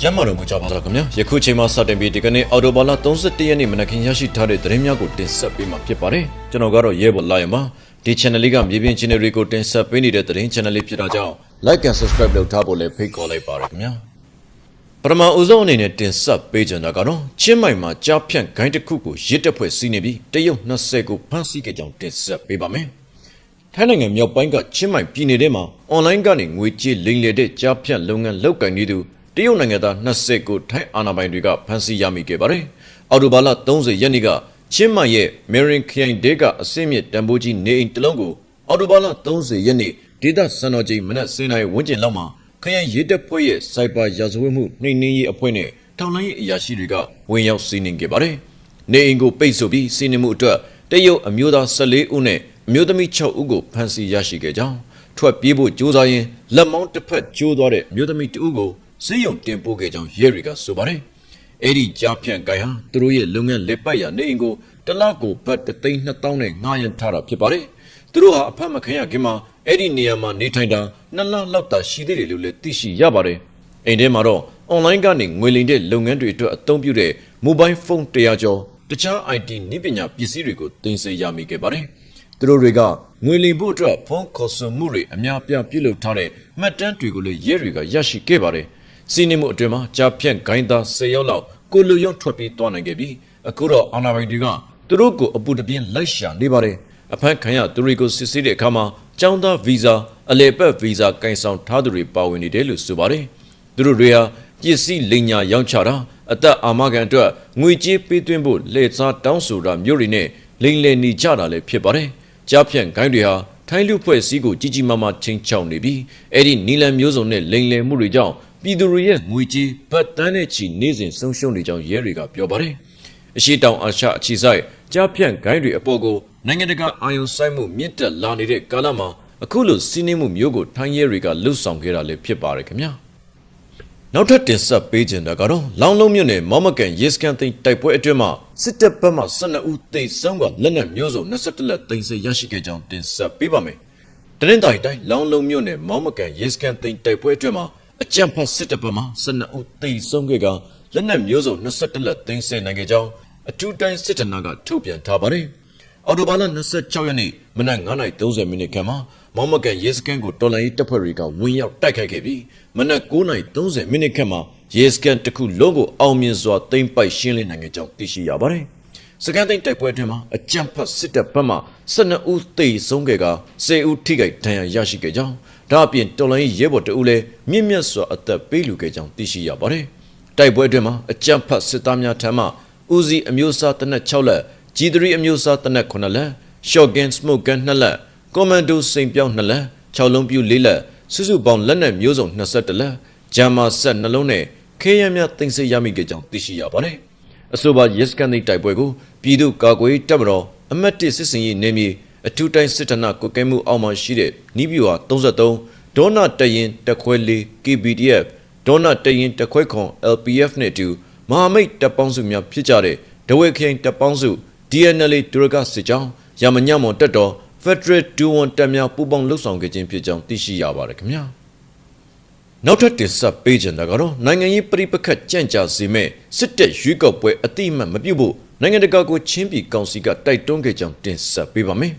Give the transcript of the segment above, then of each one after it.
ကျမ်းမာတော်မူကြပါလားခင်ဗျာယခုချိန်မှာစတင်ပြီးဒီကနေ့အော်တိုဘာလ31ရက်နေ့မနက်ခင်းရရှိထားတဲ့သတင်းများကိုတင်ဆက်ပေးမှာဖြစ်ပါတယ်ကျွန်တော်ကတော့ရဲဘော်လာရမဒီ channel လေးကမြေပြင် channel တွေကိုတင်ဆက်ပေးနေတဲ့သတင်း channel လေးဖြစ်တာကြောင့် like and subscribe လုပ်ထားဖို့လည်းဖိတ်ခေါ်လိုက်ပါရခင်ဗျာပထမဦးဆုံးအနေနဲ့တင်ဆက်ပေးကြတာကတော့ချင်းမိုင်မှာကြားဖြန့်ဂိုင်းတစ်ခုကိုရစ်တက်ဖွဲ့စီးနေပြီးတရုတ်20ကိုဖမ်းဆီးခဲ့ကြောင်းတင်ဆက်ပေးပါမယ်ထိုင်းနိုင်ငံမြောက်ပိုင်းကချင်းမိုင်ပြည်နယ်ထဲမှာအွန်လိုင်းကနေငွေကြေးလိမ်လည်တဲ့ကြားဖြတ်လုပ်ငန်းလုပ်ကိုင်နေသူ တရုတ်နိုင်ငံသား20ကိုထိုင်းအာဏာပိုင်တွေကဖမ်းဆီးရမိခဲ့ပါတယ်။အော်တိုဘာလ30ရက်နေ့ကချင်းမိုင်ရဲ့မေရင်ခရိုင်ဒေကအစင်းမြစ်တံပိုးကြီးနေအိမ်တစ်လုံးကိုအော်တိုဘာလ30ရက်နေ့ဒေသစံတော်ချိန်မနက်7:00နာရီဝန်းကျင်လောက်မှာခရိုင်ရဲတပ်ဖွဲ့ရဲ့စိုက်ဘာရာဇဝတ်မှုနှိမ်နင်းရေးအဖွဲ့နဲ့ထောင်လိုင်းရေးအရာရှိတွေကဝင်ရောက်စီးနင်းခဲ့ပါတယ်။နေအိမ်ကိုပိတ်ဆို့ပြီးစီးနင်းမှုအတွက်တရုတ်အမျိုးသား14ဦးနဲ့အမျိုးသမီး6ဦးကိုဖမ်းဆီးရရှိခဲ့ကြောင်းထွက်ပြေးဖို့ကြိုးစားရင်းလက်မောင်းတစ်ဖက်ကျိုးသွားတဲ့အမျိုးသမီးတဦးကို စေယုံတင်ပို့ခဲ့ကြောင်းရဲတွေကဆိုပါတယ်။အဲ့ဒီကြားဖြန့်ကိုင်ဟာသူတို့ရဲ့လုပ်ငန်းလက်ပတ်ရနေအိမ်ကိုတစ်လကိုဘတ်3သိန်း2000နဲ့ငှားရမ်းထားတာဖြစ်ပါတယ်။သူတို့ဟာအဖက်မခံရခင်မှာအဲ့ဒီနေရာမှာနေထိုင်တာနှစ်လလောက်သာရှိသေးတယ်လို့လည်းသိရှိရပါတယ်။အိမ်ထဲမှာတော့ online ကနေငွေလိမ်တဲ့လုပ်ငန်းတွေအတွက်အသုံးပြုတဲ့ mobile phone 100ကျော်တခြား IT နည်းပညာပစ္စည်းတွေကိုတင်ဆက်ရမိခဲ့ပါတယ်။သူတို့တွေကငွေလိမ်ဖို့အတွက်ဖုန်းခေါ်ဆိုမှုတွေအများပြပြုလုပ်ထားတဲ့မှတ်တမ်းတွေကိုလည်းရဲတွေကရရှိခဲ့ပါတယ်။ စီးနေမှုအတွင်းမှာကြားဖြန့်ဂိုင်းသား10ရောက်လောက်ကိုလူရုံထွက်ပြေးသွားနိုင်ခဲ့ပြီးအခုတော့အာဏာပိုင်တွေကသူတို့ကိုအပူတပြင်းလိုက်ရှာနေပါတယ်။အဖမ်းခံရသူတွေကိုစစ်ဆေးတဲ့အခါမှာကျောင်းသားဗီဇာအလေပတ်ဗီဇာကင်ဆောင်ထားသူတွေပါဝင်နေတယ်လို့ဆိုပါတယ်။သူတို့တွေဟာပစ္စည်းလိမ်ညာရောင်းချတာအသက်အာမခံအတွက်ငွေကြေးပေးသွင်းဖို့လှည့်စားတောင်းဆိုတာမျိုးတွေနဲ့လိမ်လည်နေကြတာလည်းဖြစ်ပါတယ်။ကြားဖြန့်ဂိုင်းတွေဟာထိုင်းလူဖွဲ့စည်းကိုကြီးကြီးမားမားချင်းချောက်နေပြီးအဲ့ဒီနီလန်မျိုးစုံနဲ့လိမ်လည်မှုတွေကြောင့် ပြည်သူတွေရဲ့ငွေကြေးဗတ်တန်းတဲ့ချီနေစဉ်ဆုံးရှုံးနေကြောင်းရဲတွေကပြောပါတယ်။အရှိတောင်အာရှအခြေဆိုင်ကြားဖြန့်ဂိုင်းတွေအပေါ်ကိုနိုင်ငံတကာအာယုံစိုက်မှုမြင့်တက်လာနေတဲ့ကာလမှာအခုလိုစီးနှင်းမှုမျိုးကိုထိုင်းရဲတွေကလှုပ်ဆောင်ခဲ့တာလည်းဖြစ်ပါတယ်ခင်ဗျာ။နောက်ထပ်တင်ဆက်ပေးခြင်းတာကတော့လောင်လုံးမြို့နယ်မော်မကန်ရေစကန်သိန်းတိုက်ပွဲအတွင်းမှာစစ်တပ်ဘက်မှ12ဦးသေဆုံးကလက်နက်မျိုးစုံ22လက်သိမ်းဆည်းရရှိခဲ့ကြောင်းတင်ဆက်ပေးပါမယ်။တရင်တိုင်တိုင်းလောင်လုံးမြို့နယ်မော်မကန်ရေစကန်သိန်းတိုက်ပွဲအတွင်းမှာ အကြံဖတ်စစ်တပ်ဘက်မှ12ဦးသေဆုံးခဲ့ကလက်နက်မျိုးစုံ22လက်သိမ်းဆည်းနိုင်ခဲ့ကြောင်းအထူးတိုင်းစစ်တပ်ကထုတ်ပြန်ထားပါတယ်။အော်တိုဘာလ26ရက်နေ့မနက်9:30မိနစ်ခန့်မှာမောင်မကန်ရဲစခန်းကိုတော်လိုင်းတပ်ဖွဲ့တွေကဝင်ရောက်တိုက်ခိုက်ခဲ့ပြီးမနက်9:30မိနစ်ခန့်မှာရဲစခန်းတစ်ခုလုံးကိုအောင်မြင်စွာသိမ်းပိုက်ရှင်းလင်းနိုင်ခဲ့ကြောင်းသိရှိရပါတယ်။စကန်သိန်းတိုက်ပွဲအတွင်းမှာအကြံဖတ်စစ်တပ်ဘက်မှ12ဦးသေဆုံးခဲ့က10ဦးထိခိုက်ဒဏ်ရာရရှိခဲ့ကြောင်း ဒါအပြင်တော်လိုင်းရဲဘော်တအုပ်လည်းမြင့်မြတ်စွာအသက်ပေးလူခဲ့ကြောင်းသိရှိရပါတယ်။တိုက်ပွဲအတွင်းမှာအကြံဖတ်စစ်သားများထံမှဦးစီးအမျိုးအစားတနက်6လက် G3 အမျိုးအစားတနက်9လက် shotgun smoke gun 2လက်ကွန်မန်ဒိုစိန်ပြောင်း2လက်6လုံးပြူ4လက်စုစုပေါင်းလက်နက်မျိုးစုံ22လက်ဂျမ်မာဆက်နှလုံးနဲ့ခေးရမြသိမ်းဆည်းရမိခဲ့ကြောင်းသိရှိရပါတယ်။အဆိုပါရက်စကန်သိတိုက်ပွဲကိုပြည်သူ့ကာကွယ်တပ်မတော်အမတ်1စစ်စင်ရေးနေမြေ အထူးတိုင်းစစ်ဌာနကွက်ကဲမှုအောက်မှာရှိတဲ့နီးပြူဟာ33ဒေါနာတရင်တခွဲ4 KBDF ဒေါနာတရင်တခွဲခွန် LPF နဲ့အတူမဟာမိတ်တပ်ပေါင်းစုများဖြစ်ကြတဲ့ဒဝဲခရိုင်တပ်ပေါင်းစု DNLA ဒုရကစစ်ကြောင်းရမညမွန်တက်တော် Federal 2-1တပ်များပူးပေါင်းလှုပ်ဆောင်ခဲ့ခြင်းဖြစ်ကြောင်းသိရှိရပါတယ်ခင်ဗျာနောက်ထပ်တင်ဆက်ပေးချင်တာကတော့နိုင်ငံရေးပြိပခတ်ကြံ့ကြာစေမဲ့စစ်တပ်ရွေးကောက်ပွဲအတိအမှတ်မပြုတ်ဖို့နိုင်ငံတကာကိုချင်းပြည်ကောင်စီကတိုက်တွန်းခဲ့ကြောင်းတင်ဆက်ပေးပါမယ်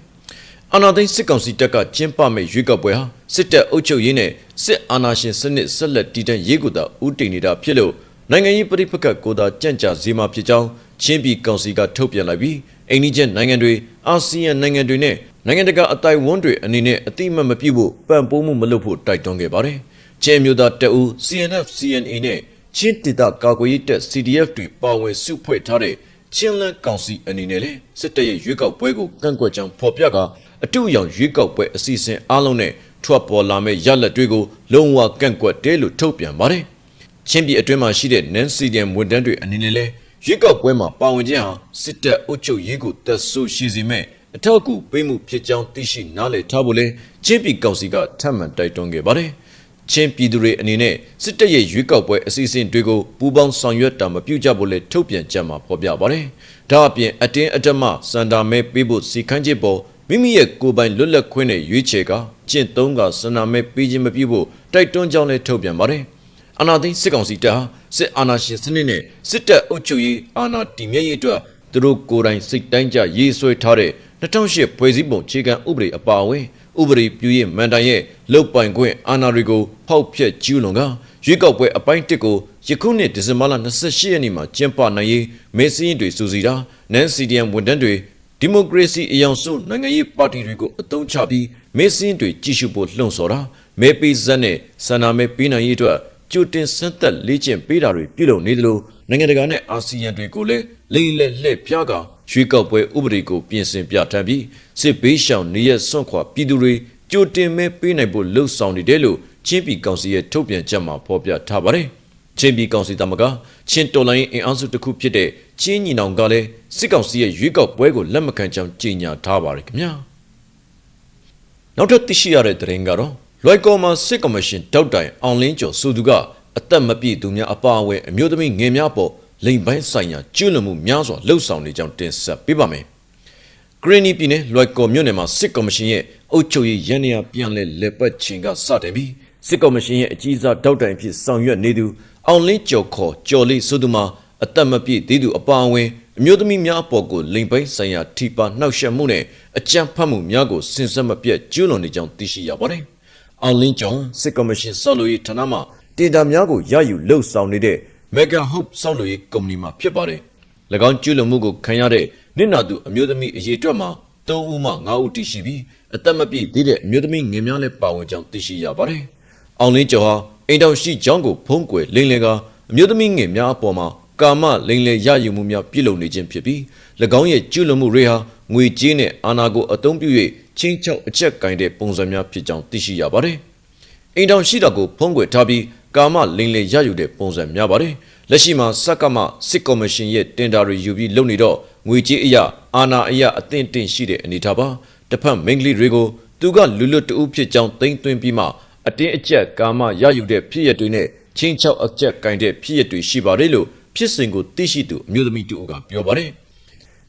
အာဏာသိမ်းစစ်ကောင်စီတပ်ကကျင်းပမဲ့ရွေးကောက်ပွဲဟာစစ်တပ်အုပ်ချုပ်ရေးနဲ့စစ်အာဏာရှင်စနစ်ဆက်လက်တည်တံ့ရေးကိုသာဦးတည်နေတာဖြစ်လို့နိုင်ငံရေးပြိပခတ်ကိုသာကြံ့ကြာစေမှာဖြစ်ကြောင်းချင်းပြည်ကောင်စီကထုတ်ပြန်လိုက်ပြီးအိန္ဒိယနိုင်ငံတွေအာဆီယံနိုင်ငံတွေနဲ့နိုင်ငံတကာအတိုင်းဝန်းတွေအနေနဲ့အတိအမှတ်မပြုဖို့ပံ့ပိုးမှုမလုပ်ဖို့တိုက်တွန်းခဲ့ပါတယ်။ချင်းမျိုးသားတအူ CNF CNA နဲ့ချင်းဒေသကာကွယ်ရေးတပ် CDF တွေပါဝင်စုဖွဲ့ထားတဲ့ချင်းလန်းကောင်စီအနေနဲ့လည်းစစ်တပ်ရဲ့ရွေးကောက်ပွဲကိုကန့်ကွက်ကြောင်းဖော်ပြက အတူအယောင်ရွေးကောက်ပွဲအစီအစဉ်အားလုံးနဲ့ထွက်ပေါ်လာမဲ့ရလဒ်တွေကိုလုံးဝကန့်ကွက်တယ်လို့ထုတ်ပြန်ပါတယ်။ချင်းပြည်အတွင်းမှာရှိတဲ့ NCDM ဝန်ထမ်းတွေအနေနဲ့လည်းရွေးကောက်ပွဲမှာပါဝင်ခြင်းဟာစစ်တပ်အုပ်ချုပ်ရေးကိုတက်ဆူရှိစေမဲ့အထောက်အကူပေးမှုဖြစ်ကြောင်းသိရှိနားလည်ထားဖို့လဲချင်းပြည်ကောင်စီကထပ်မံတိုက်တွန်းခဲ့ပါတယ်။ချင်းပြည်သူတွေအနေနဲ့စစ်တပ်ရဲ့ရွေးကောက်ပွဲအစီအစဉ်တွေကိုပူးပေါင်းဆောင်ရွက်တာမပြုကြဖို့လဲထုတ်ပြန်ကြမှာဖော်ပြပါတယ်။ဒါအပြင်အတင်းအဓမ္မစန္ဒာမဲပေးဖို့စီခန်းချစ်ပေါ် မိမိရဲ့ကိုယ်ပိုင်လွတ်လပ်ခွင့်နဲ့ရွေးချယ်ကကျင့်သုံးကစန္ဒာမဲပေးခြင်းမပြုဖို့တိုက်တွန်းကြောင်းလဲထုတ်ပြန်ပါတယ်။အာဏာသိမ်းစစ်ကောင်စီတပ်ဟာစစ်အာဏာရှင်စနစ်နဲ့စစ်တပ်အုပ်ချုပ်ရေးအာဏာတည်မြဲရေးအတွက်သူတို့ကိုယ်တိုင်စိတ်တိုင်းကြရေးဆွဲထားတဲ့2008ဖွဲ့စည်းပုံခြေခံဥပဒေအပါအဝင်ဥပဒေပြုရေးမန်တိုင်ရဲ့လုတ်ပိုင်ခွင့်အာဏာတွေကိုဖောက်ဖျက်ကျူးလွန်ကရွေးကောက်ပွဲအပိုင်းတစ်ကိုယခုနှစ်ဒီဇင်ဘာလ28ရက်နေ့မှာကျင်းပနိုင်ရေးမဲစင်းတွေစူစီတာနန်စီဒီယမ်ဝန်ထမ်းတွေ ဒီမိုကရေစီအယောင်စုနိုင်ငံရေးပါတီတွေကိုအသုံးချပြီးမဲစင်းတွေကြီးစုဖို့လှုံ့ဆော်တာမဲပေးဇက်နဲ့ဆန္ဒမဲပေးနိုင်ရေးအတွက်ကြိုတင်စမ်းသက်လေ့ကျင့်ပေးတာတွေပြုလုပ်နေသလိုနိုင်ငံတကာနဲ့အာဆီယံတွေကိုလည်းလိမ့်လက်လှည့်ပြားကရွေးကောက်ပွဲဥပဒေကိုပြင်ဆင်ပြဋ္ဌာန်းပြီးစစ်ဘေးရှောင်နေရစွန့်ခွာပြည်သူတွေကြိုတင်မဲပေးနိုင်ဖို့လှုံ့ဆော်နေတယ်လို့ချင်းပြည်ကောင်စီရဲ့ထုတ်ပြန်ချက်မှာဖော်ပြထားပါတယ်။ ချင်းပြည်ကောင်စီတမကချင်းတော်လိုင်းအင်အားစုတစ်ခုဖြစ်တဲ့ချင်းညီနောင်ကလည်းစစ်ကောင်စီရဲ့ရွေးကောက်ပွဲကိုလက်မခံကြောင်းကြေညာထားပါတယ်ခင်ဗျာ။နောက်ထပ်သိရှိရတဲ့သတင်းကတော့လွိုက်ကော်မှာစစ်ကော်မရှင်တောက်တိုင်အောင်လင်းကျော်စုသူကအသက်မပြည့်သူများအပါအဝင်အမျိုးသမီးငယ်များပေါ်လိမ်ပိုင်းဆိုင်ရာကျူးလွန်မှုများစွာလှုပ်ဆောင်နေကြောင်းတင်ဆက်ပေးပါမယ်။ဂရင်းနီပြည်နယ်လွိုက်ကော်မြို့နယ်မှာစစ်ကော်မရှင်ရဲ့အုပ်ချုပ်ရေးရန်နေရပြန်လဲလက်ပတ်ချင်းကစတင်ပြီးစစ်ကော်မရှင်ရဲ့အကြီးစားတောက်တိုင်ဖြစ်ဆောင်ရွက်နေသူ အောင်လင်းကျော်ခေါ်ကျော်လေးဆိုသူမှာအသက်မပြည့်သေးသူအပါအဝင်အမျိုးသမီးများအပေါ်ကိုလိမ်ပိုင်းဆိုင်ရာထိပါနှောက်ယှက်မှုနဲ့အကြမ်းဖက်မှုများကိုစင်စက်မပြတ်ကျူးလွန်နေကြောင်းသိရှိရပါတယ်။အောင်လင်းကျော်စစ်ကော်မရှင်ဆောက်လုပ်ရေးဌာနမှဒေတာများကိုရယူလှုပ်ဆောင်နေတဲ့ Mega Hope ဆောက်လုပ်ရေးကုမ္ပဏီမှဖြစ်ပါတယ်။၎င်းကျူးလွန်မှုကိုခံရတဲ့နစ်နာသူအမျိုးသမီးအရေးအတွက်မှာ၃ဦးမှ၅ဦးတည်ရှိပြီးအသက်မပြည့်သေးတဲ့အမျိုးသမီးငယ်များလည်းပါဝင်ကြောင်းသိရှိရပါတယ်။အောင်လင်းကျော်ဟာ အိမ်တော်ရှိချောင်းကိုဖုံးကွယ်လိမ့်လည်ကအမျိုးသမီးငယ်များအပေါ်မှာကာမလိမ့်လည်ရယူမှုများပြုလုပ်နေခြင်းဖြစ်ပြီး၎င်းရဲ့ကျူးလွန်မှုတွေဟာငွေကြေးနဲ့အာဏာကိုအသုံးပြု၍ချင်းချောက်အချက်ကင်တဲ့ပုံစံများဖြစ်ကြောင်းသိရှိရပါတယ်။အိမ်တော်ရှိတာကိုဖုံးကွယ်ထားပြီးကာမလိမ့်လည်ရယူတဲ့ပုံစံများပါတယ်။လက်ရှိမှာစက်ကမစစ်ကော်မရှင်ရဲ့တင်ဒါတွေယူပြီးလုပ်နေတော့ငွေကြေးအရာအာဏာအရာအသင့်တင်ရှိတဲ့အနေထားပါတစ်ဖက်မိန်းကလေးတွေကိုသူကလူလွတ်တူဖြစ်ကြောင်းသိမ့်သွင်းပြီးမှ အတင်းအကျပ်ကာမရယူတဲ့ဖြစ်ရတွေနဲ့ချင်းချောက်အကျက်ကင်တဲ့ဖြစ်ရတွေရှိပါတယ်လို့ဖြစ်စဉ်ကိုသိရှိသူအမျိုးသမီးတူကပြောပါတယ်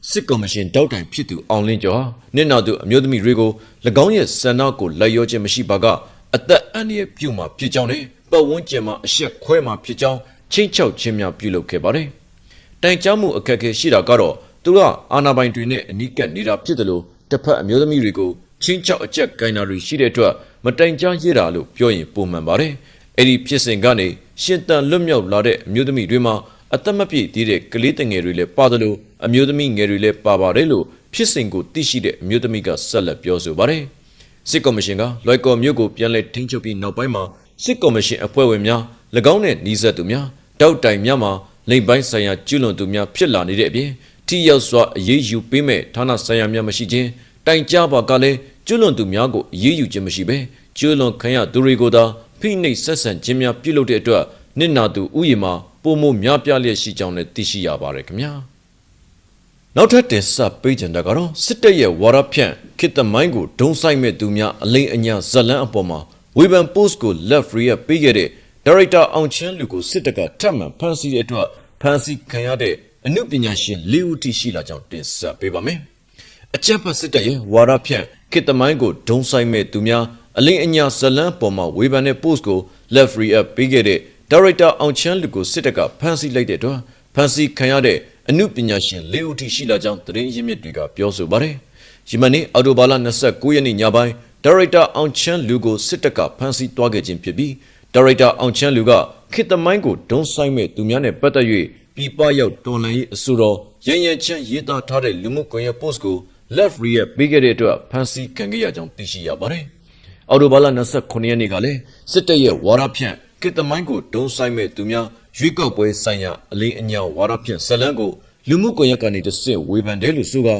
စစ်ကော်မရှင်တောက်တိုင်ဖြစ်သူအောင်လင်းကျော်ဟာနစ်နာသူအမျိုးသမီးတွေကို၎င်းရဲ့ဆန္ဒကိုလိုက်ရောခြင်းမရှိပါကအသက်အန္တရာယ်ပြုမှာဖြစ်ကြောင်းနဲ့ပတ်ဝန်းကျင်မှာအဆက်ခွဲမှာဖြစ်ကြောင်းချင်းချောက်ခြင်းများပြုလုပ်ခဲ့ပါတယ်တိုင်ကြားမှုအခက်အခဲရှိတာကတော့သူကအာနာပိုင်တွေနဲ့အနီးကပ်နေတာဖြစ်တယ်လို့တစ်ဖက်အမျိုးသမီးတွေကို ချင်းချောက်အကျက်ကင်နာတွေရှိတဲ့အတွက်မတိုင်ကြားရတာလို့ပြောရင်ပုံမှန်ပါတယ်အဲ့ဒီဖြစ်စဉ်ကနေရှင်တန်လွတ်မြောက်လာတဲ့အမျိုးသမီးတွေမှာအသက်မပြည့်သေးတဲ့ကလေးတငယ်တွေလည်းပါတယ်လို့အမျိုးသမီးငယ်တွေလည်းပါပါတယ်လို့ဖြစ်စဉ်ကိုသိရှိတဲ့အမျိုးသမီးကဆက်လက်ပြောဆိုပါတယ်စစ်ကော်မရှင်ကလွိုက်ကော်မြို့ကိုပြန်လည်ထိန်းချုပ်ပြီးနောက်ပိုင်းမှာစစ်ကော်မရှင်အဖွဲ့ဝင်များ၎င်းနဲ့နှီးဆက်သူများတောက်တိုင်များမှာလိမ်ပိုင်းဆိုင်ရာကျူးလွန်သူများဖြစ်လာနေတဲ့အပြင်ထိရောက်စွာအရေးယူပေးမဲ့ဌာနဆိုင်ရာများမရှိခြင်း တိုင်ကြားပါကလည်းကျွလွန်သူများကိုအရေးယူခြင်းမရှိဘဲကျွလွန်ခံရသူတွေကိုသာဖိနှိပ်ဆက်ဆံခြင်းများပြုလုပ်တဲ့အတွက်နစ်နာသူဥယျာဉ်မှာပုံမများပြားလျက်ရှိကြောင်းလည်းသိရှိရပါတယ်ခင်ဗျာနောက်ထပ်တင်ဆက်ပေးကြတာကတော့စစ်တပ်ရဲ့ဝါရဖြန့်ခေတ်သမိုင်းကိုဒုံဆိုင်မဲ့သူများအလိမ်အညာဇလန်းအပေါ်မှာဝေဘန် post ကို left rear ပေးခဲ့တဲ့ဒါရိုက်တာအောင်ချမ်းလူကိုစစ်တပ်ကထပ်မံဖမ်းဆီးတဲ့အတွက်ဖမ်းဆီးခံရတဲ့အမှုပညာရှင်၄ဦးထိရှိလာကြောင်းတင်ဆက်ပေးပါမယ်။ အကြက်ဖတ်စစ်တပ်ရဲ့ဝါရဖြန့်ခေတ်သမိုင်းကိုဒုံဆိုင်မဲ့သူများအလင်းအညာဇလန်းပေါ်မှာဝေဖန်တဲ့ post ကို left free up ပေးခဲ့တဲ့ဒါရိုက်တာအောင်ချမ်းလူကိုစစ်တပ်ကဖမ်းဆီးလိုက်တဲ့အတွက်ဖမ်းဆီးခံရတဲ့အမှုပညာရှင်၄ဦးထိရှိလာကြောင်းသတင်းရင်းမြစ်တွေကပြောဆိုပါတယ်။ယမနေ့အော်တိုဘာလ29ရက်နေ့ညပိုင်းဒါရိုက်တာအောင်ချမ်းလူကိုစစ်တပ်ကဖမ်းဆီးသွားခဲ့ခြင်းဖြစ်ပြီးဒါရိုက်တာအောင်ချမ်းလူကခေတ်သမိုင်းကိုဒုံဆိုင်မဲ့သူများနဲ့ပတ်သက်၍ပြည်ပရောက်တော်လန်ရေးအစိုးရရန်ရန်ချမ်းရေးသားထားတဲ့လူမှုကွန်ရက် post ကို left rear ပေးခဲ့တဲ့အတွက်ဖန်ဆီးခံခဲ့ရကြောင်းသိရှိရပါတယ်။အော်တိုဘာလ29ရက်နေ့ကလည်းစစ်တပ်ရဲ့ဝါရဖြန့်ကစ်တမိုင်းကိုဒုံဆိုင်မဲ့သူများရွေးကောက်ပွဲဆိုင်ရာအလင်းအညာဝါရဖြန့်ဇလန်းကိုလူမှုကွန်ရက်ကနေတဆင့်ဝေဖန်တယ်လို့ဆိုကဒါ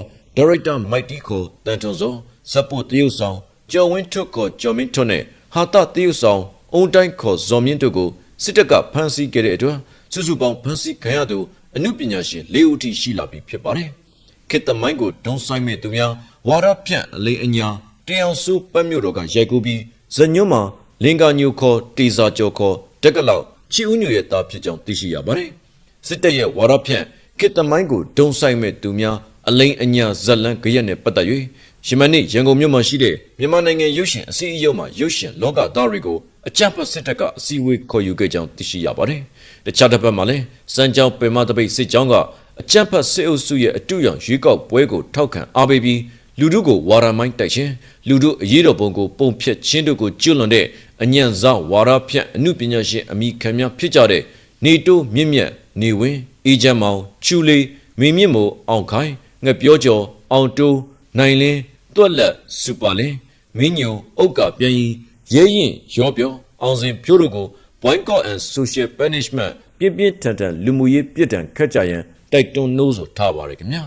ရိုက်တာမိုက်တီခေါ်တန်ထွန်စောစပို့တရုတ်ဆောင်ကျော်ဝင်းထွတ်ခေါ်ကျော်မင်းထွတ်နဲ့ဟာတတရုတ်ဆောင်အုံတိုင်းခေါ်ဇော်မြင့်တို့ကိုစစ်တပ်ကဖမ်းဆီးခဲ့တဲ့အတွက်စုစုပေါင်းဖမ်းဆီးခံရသူအမှုပညာရှင်၄ဦးထိရှိလာပြီဖြစ်ပါတယ်။ ခေတ်သမိုင်းကိုဒုံဆိုင်မဲ့သူများဝါရဖြန့်အလေးအညာတရားစုပတ်မြို့တော်ကရိုက်ကူးပြီးဇညွန်းမှာလင်္ကာညူခေါ်တီစာကျော်ခေါ်တက်ကလောက်ချီဦးညူရဲ့သားဖြစ်ကြောင်းသိရှိရပါတယ်။စစ်တပ်ရဲ့ဝါရဖြန့်ခေတ်သမိုင်းကိုဒုံဆိုင်မဲ့သူများအလိန်အညာဇက်လန်းကြရက်နဲ့ပတ်သက်၍ယမန်နေ့ရန်ကုန်မြို့မှာရှိတဲ့မြန်မာနိုင်ငံရုပ်ရှင်အစည်းအရုံးမှာရုပ်ရှင်လောကသားတွေကိုအကြမ်းဖက်စစ်တပ်ကအစည်းအဝေးခေါ်ယူခဲ့ကြောင်းသိရှိရပါတယ်။တခြားတစ်ပတ်မှာလည်းစံကြောင်ပင်မတပိတ်စစ်ကြောင်းက အကြမ်းဖက်စစ်အုပ်စုရဲ့အတူရောင်ရွေးကောက်ပွဲကိုထောက်ခံအားပေးပြီးလူထုကိုဝါရမိုင်းတိုက်ခြင်းလူထုအရေးတော်ပုံကိုပုံဖြတ်ခြင်းတို့ကိုကျွလွန်တဲ့အညံ့စားဝါရဖြန့်အမှုပညာရှင်အမိခံများဖြစ်ကြတဲ့နေတိုးမြင့်မြတ်နေဝင်းအေဂျမောင်ချူလေးမင်းမြင့်မို့အောင်ခိုင်ငှက်ပြောကျော်အောင်တိုးနိုင်လင်းတွက်လက်စူပါလင်းမင်းညုံဥက္ကပြန်ကြီးရဲရင်ရောပြောအောင်စင်ဖြိုးတို့ကို boycott and social punishment ပြင်းပြင်းထန်ထန်လူမှုရေးပြစ်ဒဏ်ခတ်ကြရန် တိုက်တွန်းနှိုးဆိုထားပါရခင်ဗျာ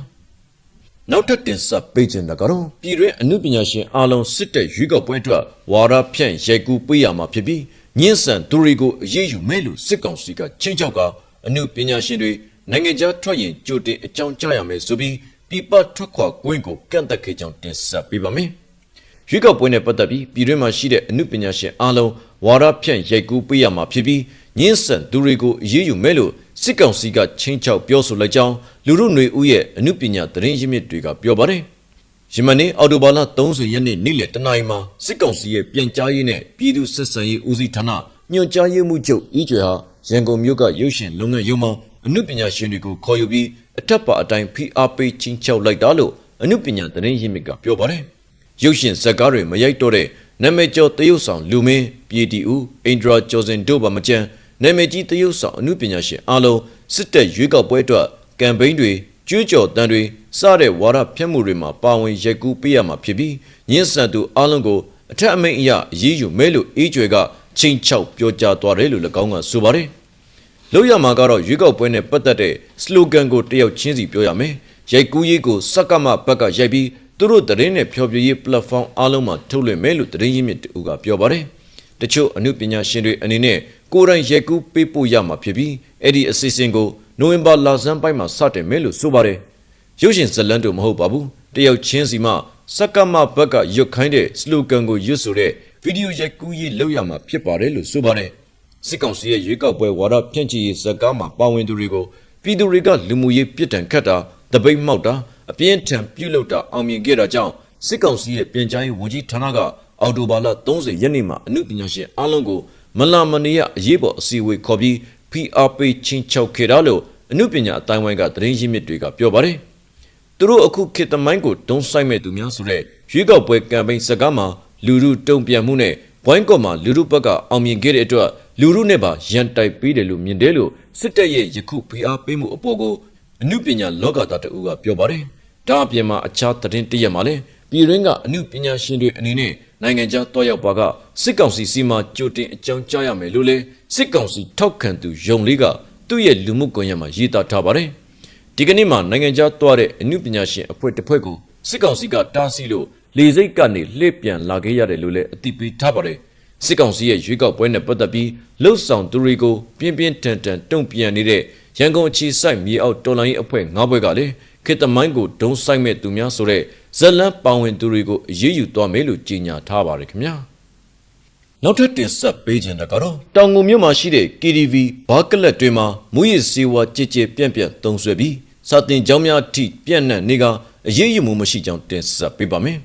နောက်ထပ်တင်ဆက်ပေးခြင်းတကတော့ပြည်တွင်းအမှုပညာရှင်အားလုံးစစ်တဲ့ရွေးကောက်ပွဲအတွက်ဝါရဖြန့်ရိုက်ကူးပေးရမှာဖြစ်ပြီးညှင်းဆန်သူတွေကိုအရေးယူမဲ့လို့စစ်ကောင်စီကချင်းချောက်ကအမှုပညာရှင်တွေနိုင်ငံခြားထွက်ရင်ကြိုတင်အကြောင်းကြားရမယ်ဆိုပြီးပြပထွက်ခွာကွင်းကိုကန့်သက်ခဲ့ကြောင်းတင်ဆက်ပေးပါမယ်။ရွေးကောက်ပွဲနဲ့ပတ်သက်ပြီးပြည်တွင်းမှာရှိတဲ့အမှုပညာရှင်အားလုံးဝါရဖြန့်ရိုက်ကူးပေးရမှာဖြစ်ပြီးညှင်းဆန်သူတွေကိုအရေးယူမဲ့လို့ စစ်ကောင်စီကချင်းချောက်ပြောဆိုလိုက်ကြောင်းလူမှုຫນွေဦးရဲ့အမှုပညာသတင်းရင်းမြစ်တွေကပြောပါတယ်။ယမနေ့အော်တိုဘာလ30ရက်နေ့နေ့လယ်တနာရီမှာစစ်ကောင်စီရဲ့ပြန်ကြားရေးနဲ့ပြည်သူ့စစ်ဆင်ရေးဦးစီးဌာနညွှန်ကြားရေးမှူးချုပ်ဦးကျွေဟာရန်ကုန်မြို့ကရုပ်ရှင်လုပ်ငန်းရုံမှာအမှုပညာရှင်တွေကိုခေါ်ယူပြီးအထက်ပါအတိုင်းဖိအားပေးချင်းချောက်လိုက်တာလို့အမှုပညာသတင်းရင်းမြစ်ကပြောပါတယ်။ရုပ်ရှင်ဇာတ်ကားတွေမရိုက်တော့တဲ့နာမည်ကျော်တရုတ်ဆောင်လူမင်းပြည်တီဦးအင်ဒရာကျော်စင်တို့ပါမကြမ်း နာမည်ကြီးတရုတ်ဆောင်အမှုပညာရှင်အားလုံးစစ်တပ်ရွေးကောက်ပွဲအတွက်ကမ်ပိန်းတွေကျွေးကြော်တန်တွေစတဲ့ဝါဒဖြန့်မှုတွေမှာပါဝင်ရိုက်ကူးပေးရမှာဖြစ်ပြီးညှင်းဆန်သူအားလုံးကိုအထက်အမိန့်အရအရေးယူမဲလို့အေးကျွဲကချင်းချောက်ပြောကြားသွားတယ်လို့၎င်းကဆိုပါတယ်။လို့ရမှာကတော့ရွေးကောက်ပွဲနဲ့ပတ်သက်တဲ့စလိုဂန်ကိုတယောက်ချင်းစီပြောရမယ်။ရိုက်ကူးရေးကိုစက္ကမဘက်ကရိုက်ပြီးသူတို့သတင်းနဲ့ဖျော်ဖြေရေး platform အားလုံးမှာထုတ်လွှင့်မယ်လို့သတင်းရင်းမြစ်တူကပြောပါတယ်။တချို့အမှုပညာရှင်တွေအနေနဲ့ ကိုယ်တိုင်ရိုက်ကူးပေးပို့ရမှာဖြစ်ပြီးအဲ့ဒီအစီအစဉ်ကိုနိုဝင်ဘာလဆန်းပိုင်းမှာစတင်မယ်လို့ဆိုပါတယ်။ရုပ်ရှင်ဇတ်လန်းတို့မဟုတ်ပါဘူး။တယောက်ချင်းစီမှစက္ကမဘက်ကရွတ်ခိုင်းတဲ့စလိုဂန်ကိုရွတ်ဆိုတဲ့ဗီဒီယိုရိုက်ကူးရေးလုပ်ရမှာဖြစ်ပါတယ်လို့ဆိုပါတယ်။စစ်ကောင်စီရဲ့ရွေးကောက်ပွဲဝါဒဖြန့်ချီရေးဇက်ကားမှာပါဝင်သူတွေကိုပြည်သူတွေကလူမှုရေးပြစ်ဒဏ်ခတ်တာတပိတ်မှောက်တာအပြင်းထန်ပြုတ်လုတာအောင်မြင်ခဲ့တာကြောင့်စစ်ကောင်စီရဲ့ပြန်ကြားရေးဝန်ကြီးဌာနကအော်တိုဘာလ30ရက်နေ့မှာအမှုပညာရှင်အားလုံးကို မလာမနေရအရေးပေါ်အစည်းအဝေးခေါ်ပြီး PRP ချင်းချောက်ခဲ့တာလို့အမှုပညာအတိုင်းဝိုင်းကသတင်းရင်းမြစ်တွေကပြောပါတယ်။သူတို့အခုခေတ်သမိုင်းကိုဒုံဆိုင်မဲ့သူများဆိုတဲ့ရွေးကောက်ပွဲကမ်ပိန်းစကားမှာလူလူတုံ့ပြန်မှုနဲ့ဘွိုင်းကော့မှာလူလူဘက်ကအောင်မြင်ခဲ့တဲ့အတွက်လူလူနဲ့ပါရန်တိုက်ပေးတယ်လို့မြင်တယ်လို့စစ်တပ်ရဲ့ယခု PR ပေးမှုအပေါ်ကိုအမှုပညာလောကသားတအူးကပြောပါတယ်။ဒါအပြင်မှာအခြားသတင်းတရက်မှာလည်းပြည်ရင်းကအမှုပညာရှင်တွေအနေနဲ့ နိုင်ငံခြားတောက်ရောက်ပါကစစ်ကောင်စီစီမံကြိုတင်အကြောင်းကြားရမယ်လို့လဲစစ်ကောင်စီထောက်ခံသူယုံလေးကသူ့ရဲ့လူမှုကွန်ရက်မှာရေးသားထားပါတယ်။ဒီကနေ့မှာနိုင်ငံခြားသွားတဲ့အမှုပညာရှင်အဖွဲ့တစ်ဖွဲ့ကိုစစ်ကောင်စီကတားဆီးလို့လေစိတ်ကနေလှည့်ပြန်လာခဲ့ရတယ်လို့လည်းအသိပေးထားပါတယ်။စစ်ကောင်စီရဲ့ရွေးကောက်ပွဲနဲ့ပတ်သက်ပြီးလှုပ်ဆောင်သူတွေကိုပြင်းပြင်းထန်ထန်တုံ့ပြန်နေတဲ့ရန်ကုန်အခြေစိုက်မြေအောက်တော်လိုင်းအဖွဲ့၅ဘွဲကလည်းခေတ္တမိုင်းကိုဒုံဆိုင်မဲ့သူများဆိုတဲ့ ဇလန်းပါဝင်သူတွေကိုအရေးယူသွားမယ်လို့ကြေညာထားပါတယ်ခင်ဗျာနောက်ထပ်တင်ဆက်ပေးခြင်းတကတော့တောင်ငူမြို့မှာရှိတဲ့ KTV ဘာကလက်တွေမှာမူရည်စီဝါကြည်ကြည်ပြန့်ပြန့်သုံးဆွဲပြီးစာတင်ကျောင်းများအထိပြန့်နှံ့နေကအရေးယူမှုမရှိကြောင်းတင်ဆက်ပေးပါမယ်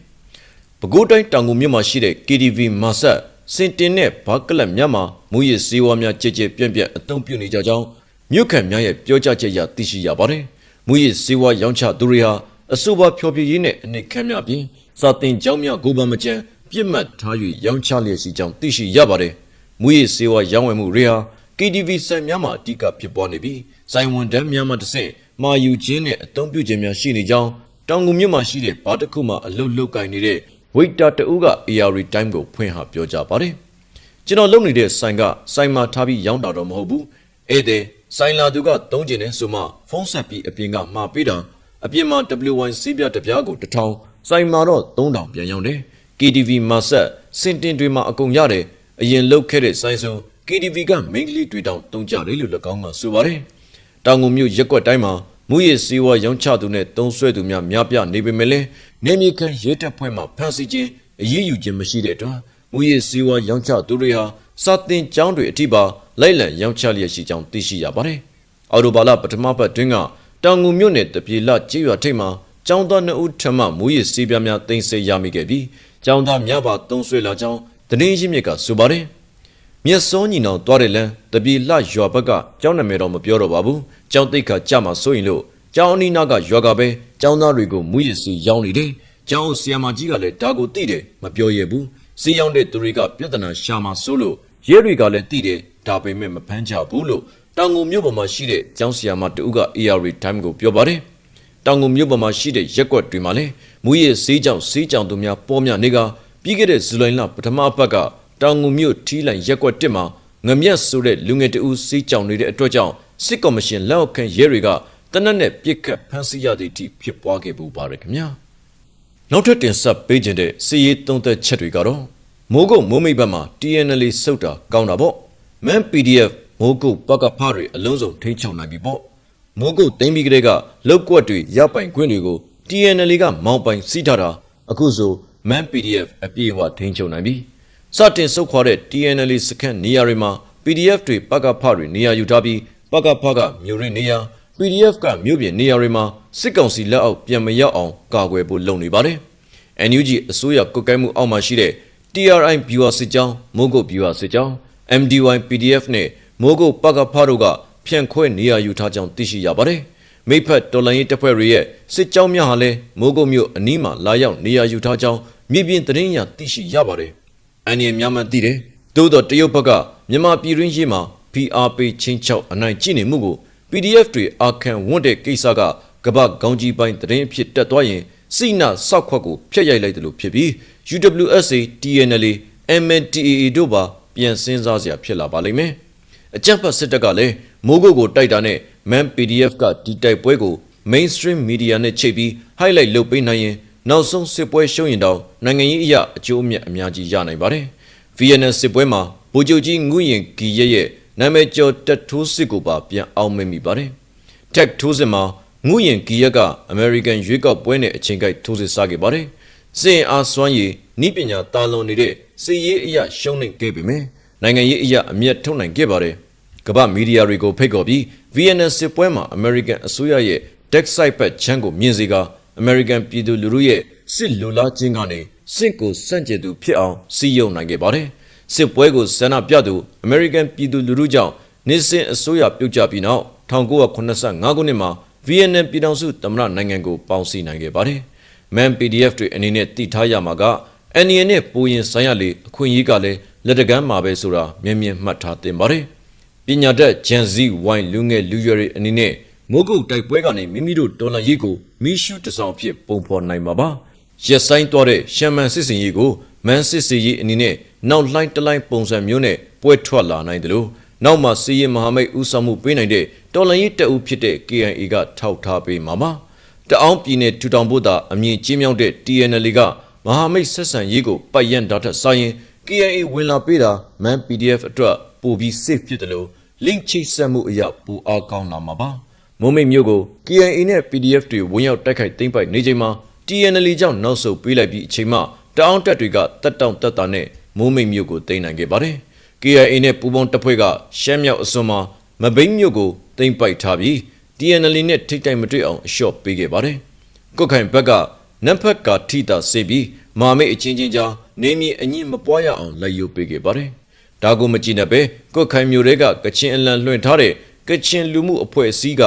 ပဲခူးတိုင်းတောင်ငူမြို့မှာရှိတဲ့ KTV မာဆက်စင်တင်နဲ့ဘာကလက်များမှာမူရည်စီဝါများကြည်ကြည်ပြန့်ပြန့်အသုံးပြုနေကြကြောင်းမြို့ခံများရဲ့ပြောကြားချက်အရသိရှိရပါတယ်မူရည်စီဝါရောင်းချသူတွေဟာ အဆိုပါဖျော်ဖြေရေးနဲ့အနေခံများပြင်စာတင်ကျောင်းများကိုပါမကြံပြစ်မှတ်ထား၍ရောင်းချလျက်ရှိကြောင်းသိရှိရပါတယ်။မူရည်စေဝါရောင်းဝယ်မှုတွေဟာ KTV ဆိုင်များမှာအဓိကဖြစ်ပေါ်နေပြီးဆိုင်ဝန်တန်းများမှတစ်ဆင့်မာယူခြင်းနဲ့အသုံးပြုခြင်းများရှိနေကြောင်းတောင်ငူမြို့မှာရှိတဲ့ဘာတစ်ခုမှအလုတ်လုတ်ကင်နေတဲ့ဝိတ်တာတအူးက AR Time ကိုဖွင့်ဟပြောကြားပါတယ်။ကျွန်တော်လုပ်နေတဲ့ဆိုင်ကဆိုင်မှာထားပြီးရောင်းတာတော့မဟုတ်ဘူး။ဧည့်သည်ဆိုင်လာသူကသုံးကျင်နေဆိုမှဖုန်းဆက်ပြီးအပြင်ကမှာပေးတာ အပြင်မှာ WY စီးပြတပြားကိုတစ်ထောင်ဆိုင်မှာတော့3000ပြန်ရောင်းတယ် KTV မှာဆက်စင်တင်တွေမှာအကုန်ရတယ်အရင်လုတ်ခဲ့တဲ့ဆိုင်စုံ KTV ကမိန်းကလေးတွေတောင်တုံးကြတယ်လို့၎င်းကဆိုပါတယ်တောင်ငုံမြို့ရက်ကွက်တိုင်းမှာမူရည်စီဝါရောင်းချသူနဲ့တုံးဆွဲသူများများပြနေပေမဲ့လည်းနေမြေခံရဲတပ်ဖွဲ့မှဖမ်းဆီးခြင်းအရေးယူခြင်းမရှိတဲ့အတွက်မူရည်စီဝါရောင်းချသူတွေဟာစာတင်ကျောင်းတွေအထိပါလိုက်လံရောင်းချလျက်ရှိကြောင်းသိရှိရပါတယ်အော်တိုဘာလပထမပတ်တွင်က တောင်ငူမြို့နယ်တပြေလကြေးရွာထိပ်မှာကျောင်းသား2ဦးထပ်မမူရစ်စီးပြားများတင်ဆက်ရမိခဲ့ပြီးကျောင်းသားများပါသုံးဆွဲလာကြောင်းသတင်းရင်းမြစ်ကဆိုပါတယ်မြက်စောညီနောင်သွားတဲ့လမ်းတပြေလှရွာဘက်ကကျောင်းနာမည်တော့မပြောတော့ပါဘူးကျောင်းတိတ်ခါကြမှာစိုးရင်လို့ကျောင်းအနီးနားကရွာကပဲကျောင်းသားတွေကိုမူရစ်စီရောင်းနေတယ်ကျောင်းဆီယမာကြီးကလည်းဒါကိုသိတယ်မပြောရဘူးစီရောင်းတဲ့သူတွေကပြဿနာရှာမှာစိုးလို့ ရဲတွေကလည်းသိတယ်ဒါပေမဲ့မဖမ်းကြဘူးလို့တောင်ငူမြို့ပေါ်မှာရှိတဲ့ကျောင်းဆီယမာတူက AR Time ကိုပြောပါတယ်တောင်ငူမြို့ပေါ်မှာရှိတဲ့ရက်ကွက်တွေမှာလည်းမူရစ်စေးကြောင်စေးကြောင်သူများပေါ်များနေကပြီးခဲ့တဲ့ဇူလိုင်လပထမအပတ်ကတောင်ငူမြို့ထီးလိုင်ရက်ကွက်တစ်မှာငမြတ်ဆိုတဲ့လူငယ်တဦးစေးကြောင်နေတဲ့အတွက်ကြောင့်စစ်ကော်မရှင်လက်အောက်ခံရဲတွေကတနက်နဲ့ပြစ်ခတ်ဖမ်းဆီးရသည့်အထိဖြစ်ပွားခဲ့ပူပါတယ်ခင်ဗျာနောက်ထပ်တင်ဆက်ပေးခြင်းတဲ့စီရေးသုံးသက်ချက်တွေကတော့ မိုးကုတ်မိုးမိတ်ဘက်မှာ TNL စုတ်တာကောင်းတာပေါ့ Man PDF မိုးကုတ်ပကဖတွေအလုံးစုံထိန်းချုပ်နိုင်ပြီပေါ့မိုးကုတ်သိမ်းပြီးကလေးကလောက်ကွက်တွေရပ်ပိုင်ခွင့်တွေကို TNL ကမောင်းပိုင်စီးထားတာအခုဆို Man PDF အပြည့်အဝထိန်းချုပ်နိုင်ပြီစတင်စုတ်ခွာတဲ့ TNL စခန်းနေရာတွေမှာ PDF တွေပကဖတွေနေရာယူထားပြီးပကဖကမြို့ရင်းနေရာ PDF ကမြို့ပြင်နေရာတွေမှာစစ်ကောင်စီလက်အောက်ပြန်မရောက်အောင်ကာကွယ်ဖို့လုပ်နေပါတယ်။ NUG အစိုးရကုတ်ကိုင်းမှုအောက်မှာရှိတဲ့ TRI Viewer စစ်ကြောင်းမိုးကုတ် Viewer စစ်ကြောင်း MDY PDF နဲ့မိုးကုတ်ပကဖတို့ကဖြန့်ခွဲနေရာယူထားကြောင်းသိရှိရပါတယ်။မိဖက်တော်လိုင်းရေးတပ်ဖွဲ့တွေရဲ့စစ်ကြောင်းများဟာလည်းမိုးကုတ်မြို့အနီးမှာလာရောက်နေရာယူထားကြောင်းမြေပြင်သတင်းရသိရှိရပါတယ်။အန်ရီများမှသိတယ်။သို့တော့တရုတ်ဘက်ကမြန်မာပြည်ရင်းရေးမှာ PRP ချင်းချောက်အနိုင်ကျင့်နေမှုကို PDF တွေအာခံဝတ်တဲ့ကိစ္စကကမ္ဘာကောင်းကြီးပိုင်းသတင်းအဖြစ်တက်သွားရင်စိနာစောက်ခွက်ကိုဖျက်ရိုက်လိုက်တယ်လို့ဖြစ်ပြီး UWSA TNLA MNTAA တို့ပါပြန်စင်းစားစရာဖြစ်လာပါလိမ့်မယ်အကြံဖတ်စစ်တပ်ကလည်းမိုးကုတ်ကိုတိုက်တာနဲ့ Man PDF ကဒီတိုက်ပွဲကို mainstream media နဲ့ချိတ်ပြီး highlight လုပ်ပေးနိုင်ရင်နောက်ဆုံးစစ်ပွဲရှုံးရင်တော့နိုင်ငံရေးအရာအကျိုးအမြတ်အများကြီးရနိုင်ပါတယ် VNS စစ်ပွဲမှာဗိုလ်ချုပ်ကြီးငုရင်ကီရဲ့ရဲ့နာမည်ကျော်တက်ထိုးစစ်ကိုပါပြန်အောင်မမိပါတယ်။ Tech ထိုးစစ်မှာငုရင်ကီရက်ကအမေရိကန်ရွေးကောက်ပွဲနဲ့အချိန်ကိုက်ထိုးစစ်စားခဲ့ပါတယ်။ စစ်အားစွမ်းရည်ဤပညာတာလွန်နေတဲ့စစ်ရေးအရာရှုံးနိမ့်ခဲ့ပေမယ့်နိုင်ငံရေးအရာအမျက်ထုတ်နိုင်ခဲ့ပါတယ်။ကမ္ဘာမီဒီယာတွေကိုဖိတ်ခေါ်ပြီး VNS စစ်ပွဲမှာအမေရိကန်အစိုးရရဲ့ Deck Side ဘက်ချမ်းကိုမြင်စေကအမေရိကန်ပြည်သူလူထုရဲ့စစ်လူလားခြင်းကနေစစ်ကိုစန့်ကျင်သူဖြစ်အောင်စီယုံနိုင်ခဲ့ပါတယ်။စစ်ပွဲကိုဆန္ဒပြသူအမေရိကန်ပြည်သူလူထုကြောင့်နေစဉ်အစိုးရပြုတ်ကျပြီးနောက်1985ခုနှစ်မှာ VNN ပြည်ထောင်စုသမ္မတနိုင်ငံကိုပေါင်းစည်းနိုင်ခဲ့ပါတယ်။ Man PDF တွေအနေနဲ့တည်ထားရမှာက NN နဲ့ပူရင်ဆိုင်ရလေအခွင့်အရေးကလည်းလက်တကမ်းမှာပဲဆိုတာမြင်မြင်မှတ်ထားသင့်ပါတယ်။ပညာတတ် Gen Z ဝိုင်းလူငယ်လူရွယ်တွေအနေနဲ့မိုးကုတ်တိုက်ပွဲကနေမိမိတို့တော်လှန်ရေးကိုမိရှုတစောင်ဖြစ်ပုံဖော်နိုင်မှာပါ။ရက်ဆိုင်သွားတဲ့ရှမ်းမန်စစ်စင်ရေးကိုမန်စစ်စီရေးအနေနဲ့နောက်လှိုင်းတလိုင်းပုံစံမျိုးနဲ့ပွဲထွက်လာနိုင်တယ်လို့နောက်မှစီရင်မဟာမိတ်ဦးဆောင်မှုပေးနိုင်တဲ့တော်လှန်ရေးတပ်ဦးဖြစ်တဲ့ KNA ကထောက်ထားပေးမှာပါ တအောင်းပြည်နယ်ထူထောင်ဖို့သာအမြင့်ကြီးမြောက်တဲ့ TNL ကမဟာမိတ်ဆက်ဆံရေးကိုပတ်ရန်တာထက်ဆိုင်ရင် KNA ဝင်လာပေးတာ Man PDF အတွက်ပိုပြီး safe ဖြစ်တယ်လို့ link ချိတ်ဆက်မှုအရာပိုအားကောင်းလာမှာပါမုံမိတ်မျိုးကို KNA နဲ့ PDF တွေဝင်ရောက်တိုက်ခိုက်သိမ်းပိုက်နေချိန်မှာ TNL ကြောင့်နောက်ဆုတ်ပေးလိုက်ပြီးအချိန်မှတအောင်းတက်တွေကတက်တောင့်တက်တာနဲ့မိုးမိတ်မျိုးကိုသိမ်းနိုင်ခဲ့ပါတယ်။ KIA နဲ့ပူးပေါင်းတပ်ဖွဲ့ကရှမ်းမြောက်အစွန်မှာမဘိန်းမြို့ကိုသိမ်းပိုက်ထားပြီး TNL နဲ့ထိတ်တိုင်မတွေ့အောင်အလျှော့ပေးခဲ့ပါတယ်။ကုတ်ခိုင်ဘက်ကနမ်ဖက်ကထိတာစေပြီးမာမိတ်အချင်းချင်းကြားနေမီအငင်းမပွားရအောင်လက်ယိုပေးခဲ့ပါတယ်။ဒါကိုမကြည့်နဲ့ပဲကုတ်ခိုင်မြို့တွေကကချင်အလံလွှင့်ထားတဲ့ကချင်လူမှုအဖွဲ့အစည်းက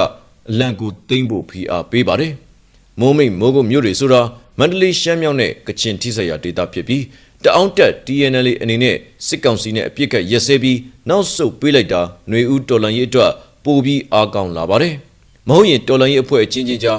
အလံကိုသိမ်းဖို့ဖိအားပေးပါတယ်။မိုးမိတ်မိုးကုတ်မြို့တွေဆိုတာမန္တလေးရှမ်းမြောက်နဲ့ကချင်ထိစပ်ရာဒေသဖြစ်ပြီးတအောင်းတက် TNL အနေနဲ့စစ်ကောင်စီနဲ့အပြစ်ကရက်စဲပြီးနောက်ဆုတ်ပေးလိုက်တာຫນွေဦးတော်လန်ရေးအတွက်ပိုပြီးအားကောင်းလာပါတယ်။ မဟုတ်ရင်တော်လန်ရေးအဖွဲ့အချင်းချင်းကြား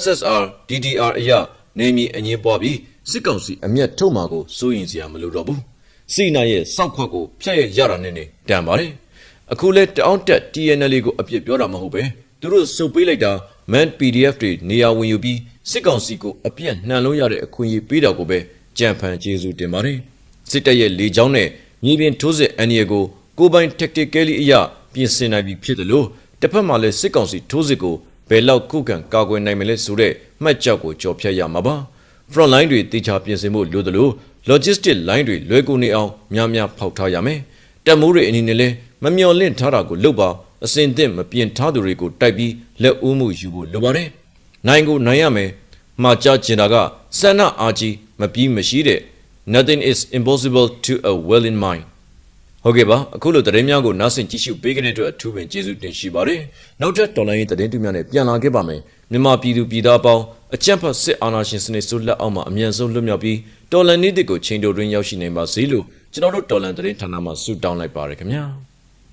SSR DDR အရာနေမီအငင်းပွားပြီးစစ်ကောင်စီအမျက်ထုတ်မှာကိုစိုးရင်စရာမလိုတော့ဘူး။စိနာရဲ့စောက်ခွက်ကိုဖျက်ရရတာနဲ့နဲ့တန်ပါတယ်။အခုလဲတအောင်းတက် TNL ကိုအပြစ်ပြောတာမဟုတ်ပဲသူတို့စုပ်ပေးလိုက်တာ Man PDF တွေနေရာဝင်ယူပြီးစစ်ကောင်စီကိုအပြက်နှံလို့ရတဲ့အခွင့်အရေးပေးတာကိုပဲကြံဖန်ကျေးဇူးတင်ပါတယ်စစ်တပ်ရဲ့လေကြောင်းနဲ့မြေပြင်ထိုးစစ်အန်ရီကိုကိုပိုင် tactically အရာပြင်ဆင်နိုင်ပြီဖြစ်တယ်လို့ တစ်ဖက်မှာလည်းစစ်ကောင်စီထိုးစစ်ကိုဘယ်လောက်ခုခံကာကွယ်နိုင်မလဲဆိုတဲ့မှတ်ချက်ကိုကြော်ဖြတ်ရမှာပါ front line တွေတေချာပြင်ဆင်ဖို့လိုတယ်လို့ logistic line တွေလွယ်ကူနေအောင်များများဖောက်ထားရမယ်တက်မိုးတွေအနေနဲ့လည်းမမျော်လင့်ထားတာကိုလုပ်ပါအစင်သင့်မပြင်ထားသူတွေကိုတိုက်ပြီးလက်ဦးမှုယူဖို့လိုပါတယ်နိုင်ကိုနိုင်ရမယ်မှာကြားကျင်တာကစန္ဒအာကြီးမပြီးမရှိတဲ့ nothing is impossible to a willing mind ဟုတ်ကဲ့ပါအခုလိုသတင်းများကိုနားဆင်ကြည့်ရှုပေးကြတဲ့အတွက်အထူးပင်ကျေးဇူးတင်ရှိပါတယ်နောက်ထပ်တော်လိုင်းရေးသတင်းတူများနဲ့ပြန်လာခဲ့ပါမယ်မြန်မာပြည်သူပြည်သားပေါင်းအကြံဖတ်စစ်အာဏာရှင်စနစ်ဆိုးလက်အောက်မှာအမြန်ဆုံးလွတ်မြောက်ပြီးတော်လန်နေ့တစ်ကိုချိန်တိုတွင်ရောက်ရှိနိုင်ပါစေလို့ကျွန်တော်တို့တော်လန်သတင်းဌာနမှဆုတောင်းလိုက်ပါရခင်ဗျာ